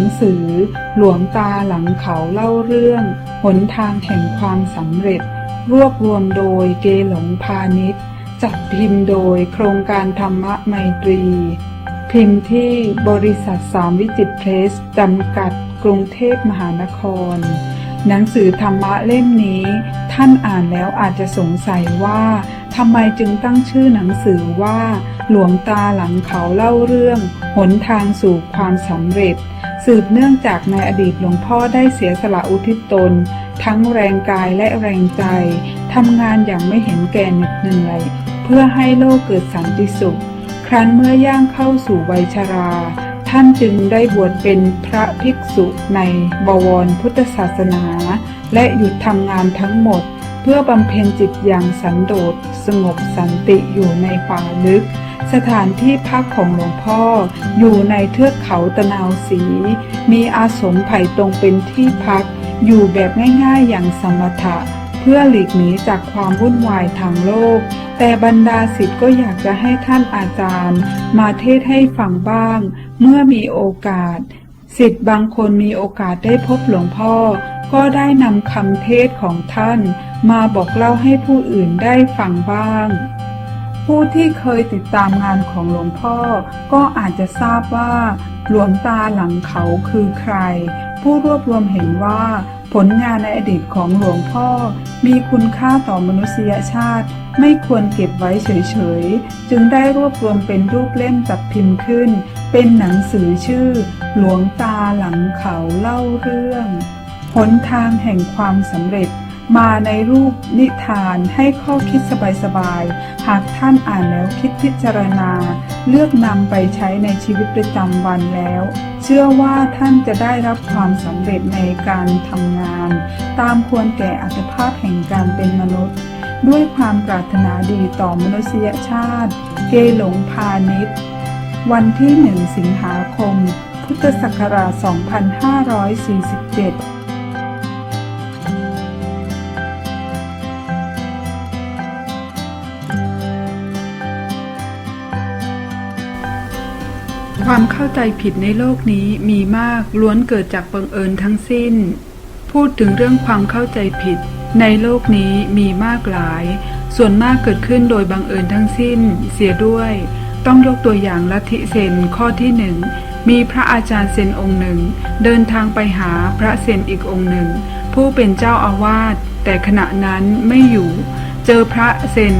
งสือ หลวงตาหลังเขาเล่าเรื่อง หนทางแห่งความสำเร็จ รวบรวมโดยเกหลงพาณิชย์จัดพิมพ์โดยโครงการธรรมะไมตรี พิมพ์ที่บริษัทสามวิจิตรเพรสจำกัดกรุงเทพมหานคร หนังสือธรรมะเล่มนี้ ท่านอ่านแล้วอาจจะสงสัยว่าทำไมจึงตั้งชื่อหนังสือว่า หลวงตาหลังเขาเล่าเรื่อง หนทางสู่ความสำเร็จ สืบเนื่องจากในอดีตหลวงพ่อได้เสียสละอุทิศตน ทั้งแรงกายและแรงใจทำงานอย่างไม่เห็นแก่เหน็ดเหนื่อย เพื่อให้โลกเกิดสันติสุข ครั้นเมื่อย่างเข้าสู่วัยชรา ท่านจึงได้บวชเป็นพระภิกษุในบวรพุทธศาสนา และหยุดทำงานทั้งหมด เพื่อบำเพ็ญจิตอย่างสันโดษสงบสันติอยู่ในป่าลึก สถานที่พักของหลวงพ่ออยู่ในเทือกเขาตะนาวสี มีอาสมไผ่ตรงเป็นที่พัก อยู่แบบง่ายๆอย่างสมถะ เพื่อหลีกหนีจากความวุ่นวายทางโลก แต่บรรดาศิษย์ก็อยากจะให้ท่านอาจารย์ มาเทศให้ฟังบ้าง เมื่อมีโอกาสศิษย์บางคนมีโอกาสได้พบหลวงพ่อ ก็ได้นำคำเทศของท่าน มาบอกเล่าให้ผู้อื่นได้ฟังบ้าง ผู้ที่เคยติดตามงานของหลวงพ่อ ก็อาจจะทราบว่า หลวงตาหลังเขาคือใคร ผู้รวบรวมเห็นว่าผลงานในอดีตของหลวงพ่อ มีคุณค่าต่อมนุษยชาติ ไม่ควรเก็บไว้เฉยๆ จึงได้รวบรวมเป็นรูปเล่มจัดพิมพ์ขึ้น เป็นหนังสือชื่อ หลวงตาหลังเขาเล่าเรื่องหนทางแห่งความสำเร็จ มาในรูปนิทานให้ข้อคิดสบายๆ หากท่านอ่านแล้วคิดพิจารณา เลือกนำไปใช้ในชีวิตประจำวันแล้ว เชื่อว่าท่านจะได้รับความสำเร็จในการทำงาน ตามควรแก่อัตภาพแห่งการเป็นมนุษย์ ด้วยความปรารถนาดีต่อมนุษยชาติ เกหลงพาณิชย์ วันที่ 1 สิงหาคม พุทธศักราช 2547 ความเข้าใจผิดในโลกนี้มีมากล้วนเกิดจากบังเอิญทั้งสิ้น พูดถึงเรื่องความเข้าใจผิด ในโลกนี้มีมากหลาย ส่วนมากเกิดขึ้นโดยบังเอิญทั้งสิ้น เสียด้วย ต้องยกตัวอย่างลัทธิเซนข้อที่หนึ่งมีพระอาจารย์เซนองค์หนึ่ง เดินทางไปหาพระเซนอีกองค์หนึ่ง ผู้เป็นเจ้าอาวาสแต่ขณะนั้นไม่อยู่ เจอพระเซน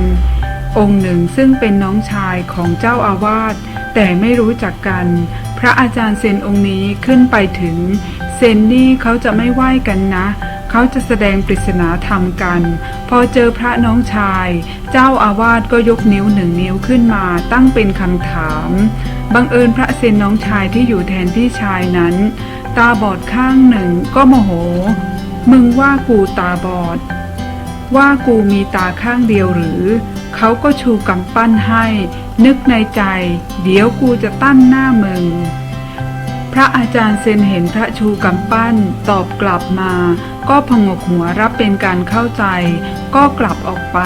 องค์หนึ่งซึ่งเป็นน้องชายของเจ้าอาวาสแต่ไม่รู้จักกัน พระอาจารย์เซนองค์นี้ขึ้นไปถึง เซนนี่เขาจะไม่ไหว้กันนะ เขาจะแสดงปริศนาธรรมกัน พอเจอพระน้องชาย เจ้าอาวาสก็ยกนิ้วหนึ่งนิ้วขึ้นมาตั้งเป็นคำถาม บังเอิญพระเซนน้องชายที่อยู่แทนพี่ชายนั้น ตาบอดข้างหนึ่งก็โมโห มึงว่ากูตาบอด ว่ากูมีตาข้างเดียวหรือ เขาก็ชูกำปั้นให้ นึกในใจ เดี๋ยวกูจะตั้นหน้ามึง พระอาจารย์เซนเห็นพระชูกำปั้นตอบกลับมา ก็พงกหัวรับเป็นการเข้าใจ ก็กลับออกไป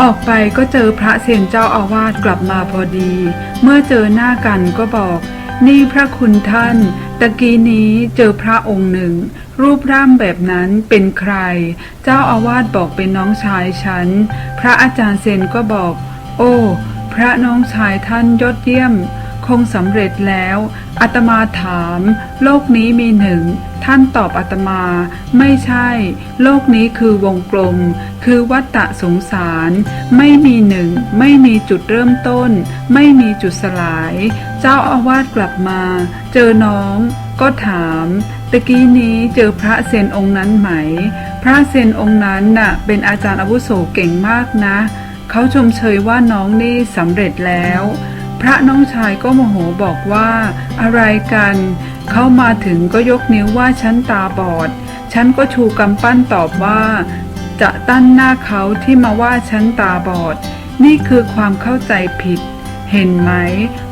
ออกไปก็เจอพระเซนเจ้าอาวาสกลับมาพอดี เมื่อเจอหน้ากันก็บอก นี่พระคุณท่าน ตะกี้นี้เจอพระองค์หนึ่ง รูปร่างแบบนั้นเป็นใคร เจ้าอาวาสบอกเป็นน้องชายฉัน พระอาจารย์เซนก็บอก โอ้ พระน้องชายท่านยอดเยี่ยม คงสำเร็จแล้วอาตมาถาม โลกนี้มีหนึ่ง ท่านตอบอาตมา ไม่ใช่ โลกนี้คือวงกลม คือวัฏฏะสงสาร ไม่มีหนึ่ง ไม่มีจุดเริ่มต้น ไม่มีจุดสลาย เจ้าอาวาสกลับมา เจอน้องก็ถามตะกี้นี้เจอพระเซนองค์นั้นไหม พระเซนองค์นั้นน่ะเป็นอาจารย์อาวุโสเก่งมากนะ เขาชมเชยว่าน้องนี่สำเร็จแล้ว พระน้องชายก็โมโหบอกว่าอะไรกัน เขามาถึงก็ยกนิ้วว่าฉันตาบอด ฉันก็ชูกำปั้นตอบว่า จะตั้นหน้าเขาที่มาว่าฉันตาบอด นี่คือความเข้าใจผิด เห็นไหม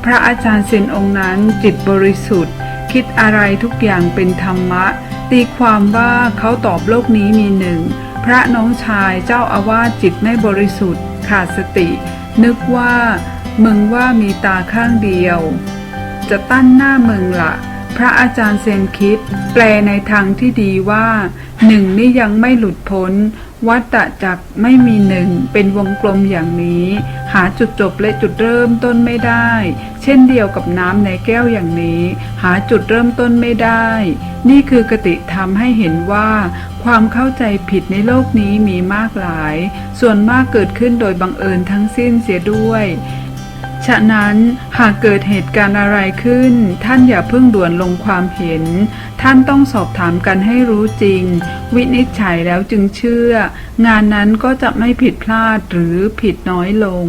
พระอาจารย์เซนองค์นั้นจิตบริสุทธิ์ คิดอะไรทุกอย่างเป็นธรรมะ ตีความว่าเขาตอบโลกนี้มีหนึ่ง พระน้องชายเจ้าอาวาสจิตไม่บริสุทธิ์ ขาดสติ นึกว่ามึงว่ามีตาข้างเดียว จะตั้นหน้ามึงละพระอาจารย์เซนคิด แปลในทางที่ดีว่าหนึ่งนี่ยังไม่หลุดพ้น วัตจักรไม่มีหนึ่งเป็นวงกลมอย่างนี้ หาจุดจบและจุดเริ่มต้นไม่ได้ เช่นเดียวกับน้ำในแก้วอย่างนี้ หาจุดเริ่มต้นไม่ได้ นี่คือกติธรรมให้เห็นว่า ความเข้าใจผิดในโลกนี้มีมากหลาย ส่วนมากเกิดขึ้นโดยบังเอิญทั้งสิ้นเสียด้วย ฉะนั้นหากเกิดเหตุการณ์อะไรขึ้น ท่านอย่าเพิ่งด่วนลงความเห็น ท่านต้องสอบถามกันให้รู้จริง วินิจฉัยแล้วจึงเชื่อ งานนั้นก็จะไม่ผิดพลาดหรือผิดน้อยลง